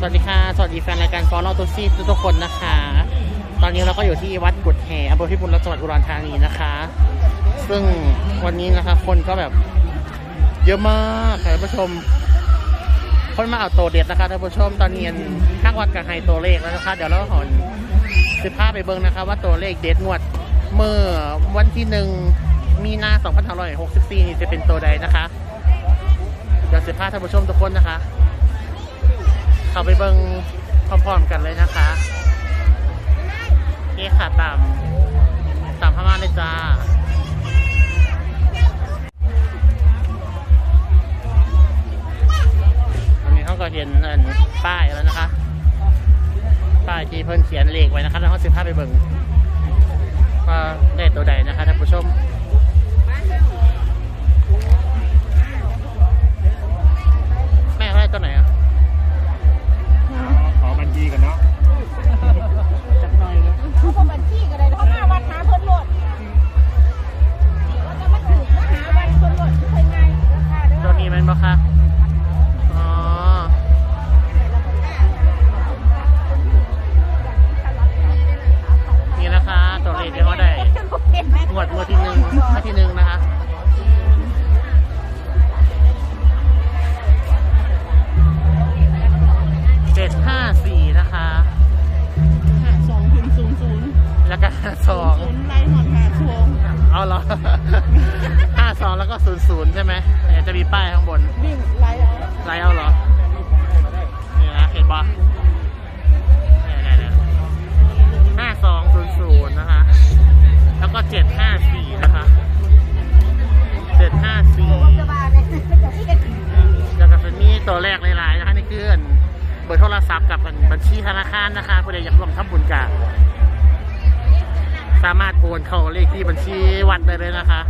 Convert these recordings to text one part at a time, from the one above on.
สวัสดีค่ะ สวัสดีแฟนรายการฟอลล์ตัวซีทุกคนนะคะ ตอนนี้เราก็อยู่ที่วัดกุดแห่อำเภอพิบูลรัตน์จังหวัดอุดรธานีนะคะ ซึ่งวันนี้นะคะคนก็แบบเยอะมากค่ะท่านผู้ชม คนมาเอาตัวเด็ดนะคะท่านผู้ชมตอนนี้ข้างวัดกับไฮตัวเลขแล้วนะคะ เดี๋ยวเราหอนสิบห้าไปเบิ้งนะคะว่าตัวเลขเด็ดงวดเมื่อวันที่หนึ่งมีนา2564 นี่จะเป็นตัวใดนะคะ เดี๋ยวสิบห้าท่านผู้ชมทุกคนนะคะ เขาไปเบิ้งพร้อมๆกันเลยนะคะนี่ค่ะตามตามพม่าเลยจ้าอันนี้เขาก็เห็นนป้ายแล้วนะคะ ป้ายที่เพิ่นเขียนเลขไว้นะคะแล้วเขาสิบห้าไปเบิ้งว่า บ่คะอ๋อนี่นะคะตัวเลขที่เขาได้หมวดหมวดที่หนึ่งหมวดที่หนึ่งนะคะเจ็ดห้าสี่นะคะหาสองถึงศูนย์ศูนย์แล้วก็สองศูนย์ไล่หอดหาทวงเอาเหรอห้า สองแล้วก็ศูนย์ศูนย์ใช่ไหมเดี๋ยจะมีป้ายข้างบนวิ่งไล่เอาไลน์เอาเหรอนี่นะเห็นปะเนี่ยเนี่ยห้าสองศูนย์ศูนย์นะคะ แล้วก็เจ็ดห้าสี่นะคะเจ็ดห้าสี่กระบาเนี่ยจะที่กันแล้วก็จะมีตัวแรกหลายๆนะคะนี่คืออันเบอร์โทรศัพท์กับอันบัญชีธนาคารนะคะผู้ใดอยากร่วมทำบุญกับสามารถโอนเข้าเลขที่บัญชีวัดได้เลยนะคะ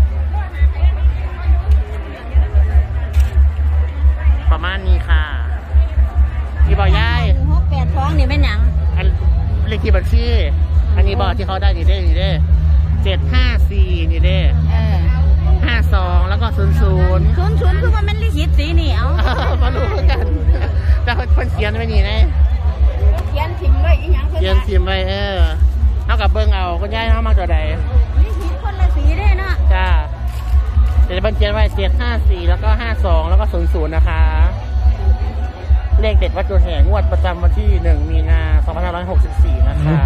เลขที่บัญชี อันนี้บอกที่เขาได้นี่เด้นี่เด้เจ็ดห้าสี่นี่เด้เออห้าสองแล้วก็ศูนย์ศูนย์ศูนย์ศูนย์คือว่ามันลิขิตสีนี่เอามารู้กันแต่คนคนเขียนไว้นี่นะเขียนทิ้งไว้อีหยังเขียนทีมไว้เออเท่ากับเบิ้งเอาก็ย้ายเท่ามาตัวใดลิขิตคนละสีเด้เนาะจ้าเดี๋ยวเบิ้งเขียนไว้เจ็ดห้าสี่แล้วก็ห้าสองแล้วก็ศูนย์ศูนย์นะคะ เลขเด็ดวัดจุดแห่งวดประจำวันที่หนึ่งมีนาสองพันห้าร้อยหกสิบสี่นะคะ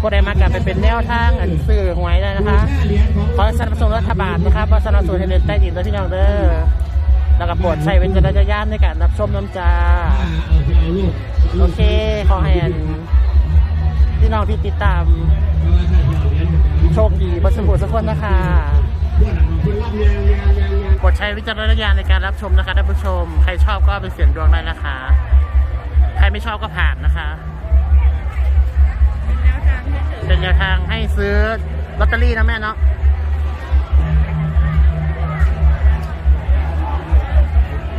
ผู้ใดมากลับไปเป็นแนวทางอันสื่อหวยได้นะคะ ขอสนับสนุนรัฐบาลนะครับสนับสนุนให้เล่นใต้ดินด้วยพี่น้องเด้อแล้วก็โปรดใช้วิจารณญาณในการรับชมน้ำจาโอเค ขอให้อันพี่น้องที่ติดตาม โชคดีบัสบุสักคนนะคะโปรดใช้วิจารณญาณในการรับชมนะคะท่านผู้ชม ใครชอบก็เป็นเสียงดวงได้นะคะ ใครไม่ชอบก็ผ่านนะคะ เป็นแนวทางให้ซื้อลอตเตอรี่นะแม่เนาะ